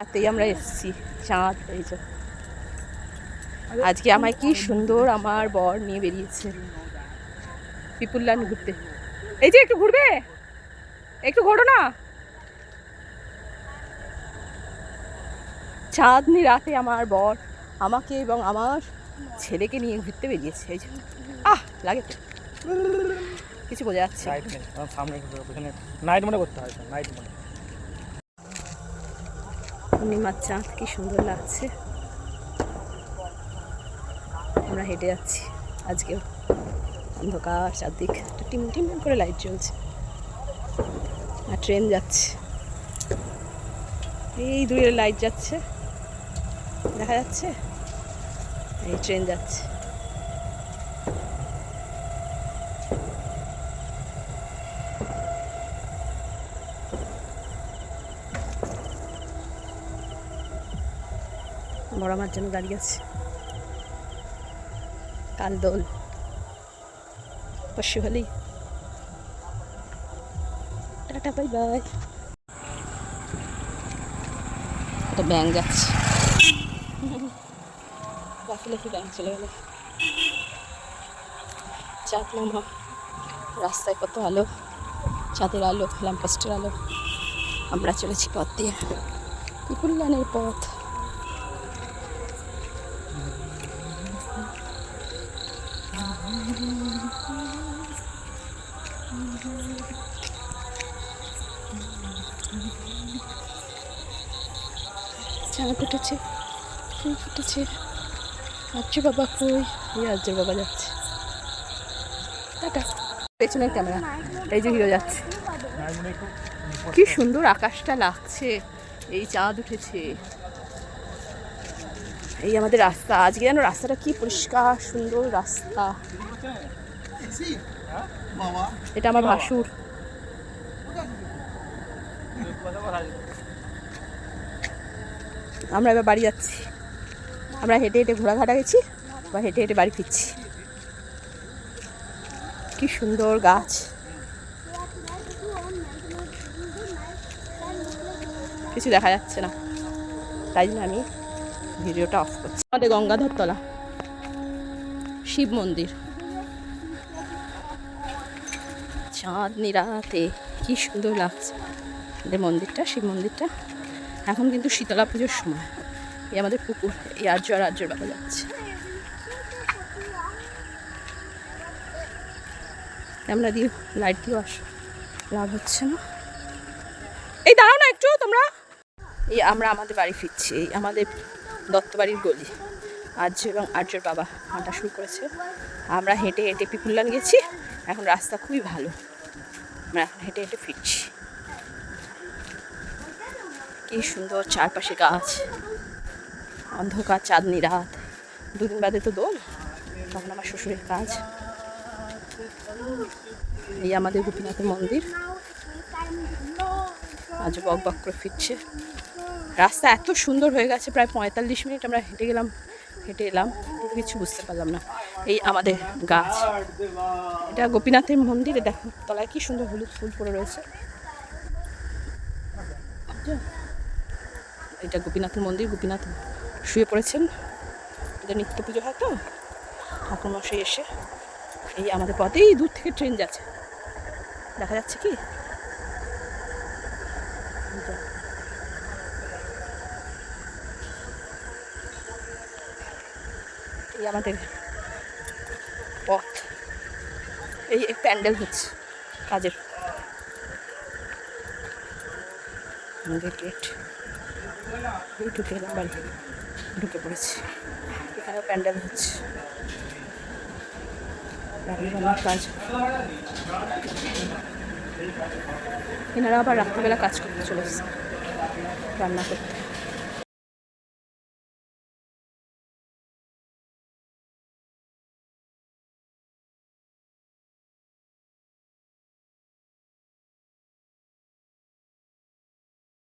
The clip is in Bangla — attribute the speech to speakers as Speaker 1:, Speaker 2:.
Speaker 1: রাতেই আমরা এসেছি চাঁদ এই যে। আজকে আমায় কি সুন্দর আমার বর নিয়ে বেরিয়েছে। পিপুল্লান ঘুরতে। এই যে একটু ঘুরবে? একটু ঘোরো না। চাঁদনি রাতে আমার বর আমাকে এবং আমার ছেলেকে নিয়ে ঘুরতে বেরিয়েছে এই যে। আহ লাগে কিছু বোঝা যাচ্ছে
Speaker 2: নাইট মোডে করতে হয় নাইট মোডে
Speaker 1: পূর্ণিমার চাঁদ, কি সুন্দর লাগছে। আমরা হেঁটে যাচ্ছি। আজকেও অন্ধকার, চারদিক একটা টিম টিম করে লাইট জ্বলছে। আর ট্রেন যাচ্ছে। এই দূরে লাইট যাচ্ছে। দেখা যাচ্ছে? এই ট্রেন যাচ্ছে। বড় আমার জন্য দাঁড়িয়ে আছে। কাল দোল পশু হলেই। Tata, bye bye. একটা ব্যাং যাচ্ছে। লাফি ব্যাং চলে গেল। চাঁদ মামা রাস্তায় কত আলো। চাঁদের আলো ল্যাম্পোস্টের আলো। আমরা চলেছি পথ দিয়ে। পিপুল্লানের পথ। চাঁদ উঠেছে ফুল ফুটেছে। আর্য বাবা কই? এই আর্য বাবা যাচ্ছে। টাটা। পেছনের ক্যামেরা। এই যে হিরো যাচ্ছে। কি সুন্দর আকাশটা লাগছে। এই চাঁদ উঠেছে। এই আমাদের রাস্তা। আজকে যেন রাস্তাটা কি পরিষ্কার, সুন্দর রাস্তা। এটা আমার ভাসুর। আমরা এবার বাড়ি যাচ্ছি। আমরা হেঁটে হেঁটে ঘোরাঘাটা গেছি বা হেঁটে হেঁটে বাড়ি ফিরছি। কি সুন্দর গাছ। কিছু দেখা যাচ্ছে না। তাই জন্য আমি ভিডিওটা অফ করছি। আমাদের গঙ্গাধর তলা শিব মন্দির। চাঁদ নিরাতে কি সুন্দর লাগছে। আমাদের মন্দিরটা, শিব মন্দিরটা। এখন কিন্তু শীতলা পুজোর সময়। এই আমাদের পুকুর, এই আর্য আর আর্যর বাবা যাচ্ছে। আমরা দিয়ে লাইট দিয়ে আস, লাভ হচ্ছে না। এই দাঁড়াও না একটু তোমরা। এই আমরা আমাদের বাড়ি ফিরছি, এই আমাদের দত্তবাড়ির গলি। আর্য এবং আর্যর বাবা হাঁটা শুরু করেছে। আমরা হেঁটে হেঁটে পিপুল্লান গেছি। এখন রাস্তা খুবই ভালো। আমরা এখন হেঁটে হেঁটে ফিরছি। কি সুন্দর চারপাশে গাছ। অন্ধকার চাঁদনি রাত। দুদিন বাদে তো দোল। তখন আমার শ্বশুরের কাজ। এই আমাদের গোপীনাথের মন্দির। আজ বক বক করে ফিরছে। রাস্তা এত সুন্দর হয়ে গেছে, প্রায় পঁয়তাল্লিশ মিনিট আমরা হেঁটে গেলাম, হেঁটে এলাম কিছু বুঝতে পারলাম না। এই আমাদের গাছ। এটা গোপীনাথের মন্দিরে দেখো, তলায় কি সুন্দর হলুদ ফুল পড়ে রয়েছে। এটা গোপীনাথের মন্দির, গোপীনাথ শুয়ে পড়েছেন। এটা নিত্য পুজো হয় তো, ঠাকুরমশাই এসে এই আমাদের পথেই দূর থেকে ট্রেন যাচ্ছে। দেখা যাচ্ছে কি? এই আমাদের পথ। এই প্যান্ডেল হচ্ছে কাজের। আমাদের গেট ঢুকে এলাম বাড়ি ঢুকে পড়েছি। এখানেও প্যান্ডেল হচ্ছে। কাজ। এনারা আবার রাত্রিবেলা কাজ করতে চলে রান্না করতে।